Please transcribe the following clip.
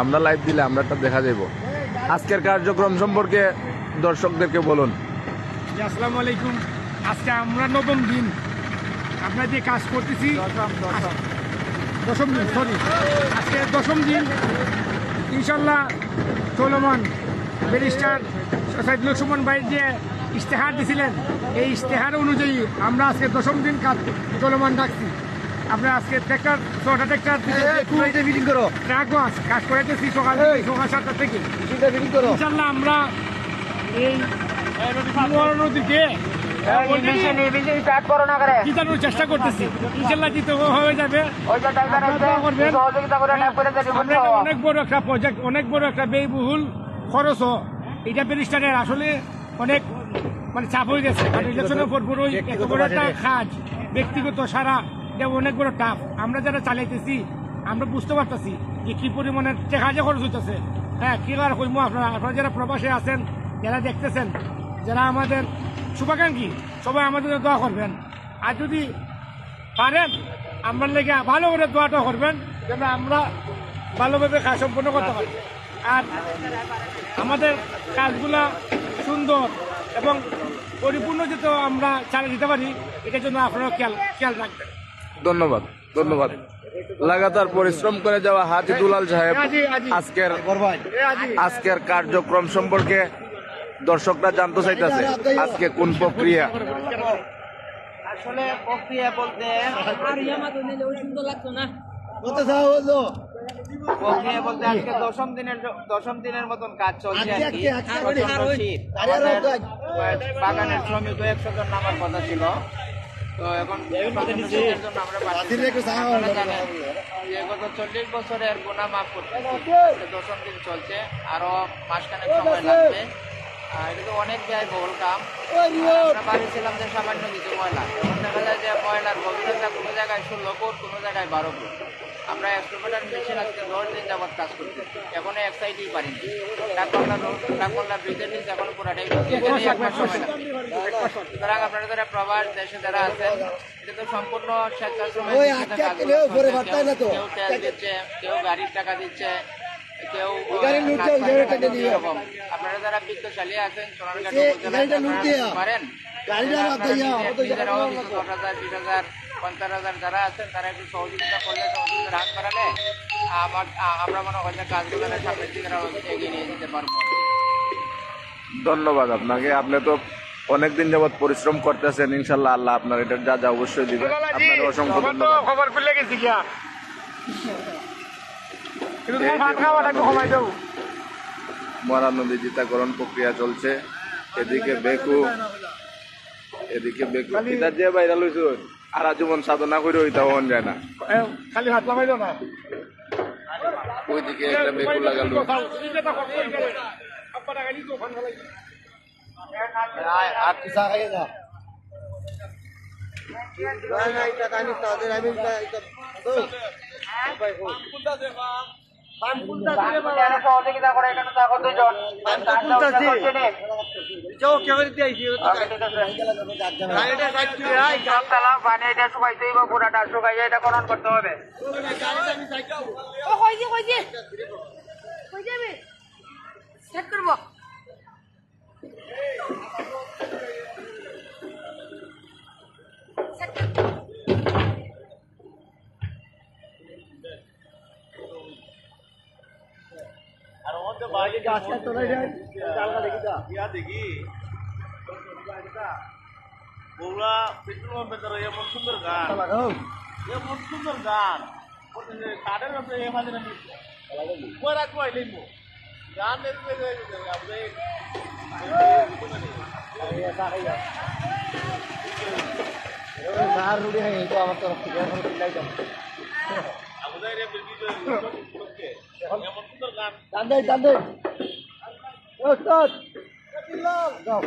আমরা লাইভ দিলে আমরা একটা দেখা যাইব আজকের কার্যক্রম সম্পর্কে দর্শকদেরকে বলুন। আসসালামু আলাইকুম। আজকে আমরা নবম দিন। আমরা যে কাজ করতেছি দশম দিন সরি আজকে দশম দিন। ইনশাল্লাহ চলমান ব্যারিস্টার সাইদুল সুমন ভাই যে ইশতেহার দিছিলেন এই ইশতেহার অনুযায়ী আমরা আজকে দশম দিন কাজ চলমান রাখছি। আমরা আজকে ট্র্যাক্টর ছটা ট্র্যাক্টর ফিটিং করো। ট্রাক বাস কাজ করাইতেছি সকাল সকাল সাতটা থেকে। ফিটিং করো। ইনশাল্লাহ আমরা এই নদীকে চেষ্টা করতেছি। ইনশাল্লাহ জিতে হয়ে যাবে এটা অনেক বড় একটা প্রজেক্ট অনেক বড় একটা ব্যয়বহুল খরচ এটা ব্যারিস্টারের আসলে অনেক মানে চাপ হয়ে গেছে। কারণ ইলেকশনের পুরো বড় একটা কাজ ব্যক্তিগত সারা। এটা অনেক বড় টাফ আমরা যারা চালাইতেছি, আমরা বুঝতে পারতেছি যে কি পরিমাণের টাকা যে খরচ হইতেছে। হ্যাঁ কি আর কইম আপনারা? আপনারা যারা প্রবাসে আছেন, যারা দেখতেছেন, যারা আমাদের শুভাকাঙ্ক্ষী, সবাই আমাদের দোয়া করবেন। আর যদি পারেন, আমার লেগে ভালো করে দোয়াটা করবেন, যেন আমরা ভালোভাবে কাজ সম্পন্ন করতে পারি। আর আমাদের কাজগুলা সুন্দর এবং পরিপূর্ণ যাতে আমরা চালিয়ে দিতে পারি, এটার জন্য আপনারা খেয়াল খেয়াল রাখবেন। ধন্যবাদ ধন্যবাদ। লাগাতার পরিশ্রম করে যাওয়া হাজি দুলাল সাহেব আজি, আজি। আজকের আজকের কার্যক্রম সম্পর্কে দর্শকরা জানতে চাইতেছে আজকে কোন প্রক্রিয়া? আসলে প্রক্রিয়া বলতে আর ইয়ামা তো নিলে সুন্দর লাগতো না হলো প্রক্রিয়া বলতে আজকে দশম দিনের দশম দিনের মতন কাজ চলছে আর কি। বাগানের শ্রমিক একশো জন নামার কথা ছিল। তো এখন প্রচণ্ড শীতের জন্য আমরা পারতেছি রাত্রিরে একটু না। চা আপনারা হলো। জানেন যে গত চল্লিশ বছরের গুণা মাফ করতে দশম দিন চলছে আরও মাসখানেক সময় লাগবে। এটা তো অনেক ব্যয়বহুল কাম। আমরা ভাবছিলাম যে সামান্য কিছু ময়লা। এখন দেখা যায় যে ময়লার গভীরতা কোনো জায়গায় ষোলো ফুট কোনো জায়গায় বারো ফুট। আমরা এক্সপ্লোমেটার মেশিন আজকে দশ দিন যাবৎ কাজ করছি এখনও এক সাইডেই পারিনি। ডাকবাংলা রোড ডাকবাংলা ব্রিজের নিচে এখনও পুরাটাই এক মাস সময় লাগবে। সুতরাং আপনারা যারা প্রবাস দেশে যারা আছেন এটা তো সম্পূর্ণ। কেউ তেল দিচ্ছে কেউ গাড়ির টাকা দিচ্ছে কেউ। এরকম। আপনারা যারা বিত্তশালী আছেন সোনারঘাট। পারেন পঞ্চাশ হাজার যারা আছেন তারা একটু সহযোগিতা করলে হাত বাড়ালে আমার আমরা মনে হয় যে কাজগুলো সামনের দিকে এগিয়ে নিয়ে যেতে পারব ধন্যবাদ আপনাকে আপনি তো অনেকদিন যাবৎ পরিশ্রম করতেছেন ইনশাল্লাহ আল্লাহ আপনার এটা যা যা অবশ্যই দিবেন আপনার অসংখ্য ধন্যবাদ। খবর খুলে গেছি দেবো মরা নদী জিতাকরণ প্রক্রিয়া চলছে। এদিকে বেকু এদিকে বেকু। এটা যে বাইরা লইছো আর জীবন সাধনা করে ওইটা হন যায় না। খালি হাত লাগাই না। ওইদিকে একটা বেকু লাগালো। আর কি না না এটা কানি তাদের আমি এটা এটা তো ভাই হো যারা সহযোগিতা করে এখানে থাকো দুজন যাও কে করে দিয়েছি পানি এটা শুকাইতেই বা পুরাটা শুকাইয়ে এটা খনন করতে হবে ও যাবে? বৌলা পেট্রোল পাম্পে তারা এমন সুন্দর গান এমন সুন্দর গান কাঠের মধ্যে এ মাঝে না কয় কয় আমার তরফ থেকে এখন চিল্লাই যাব আমাদের এমন সুন্দর গান টান দেয় টান দেয় ও স্টার্ট যাও।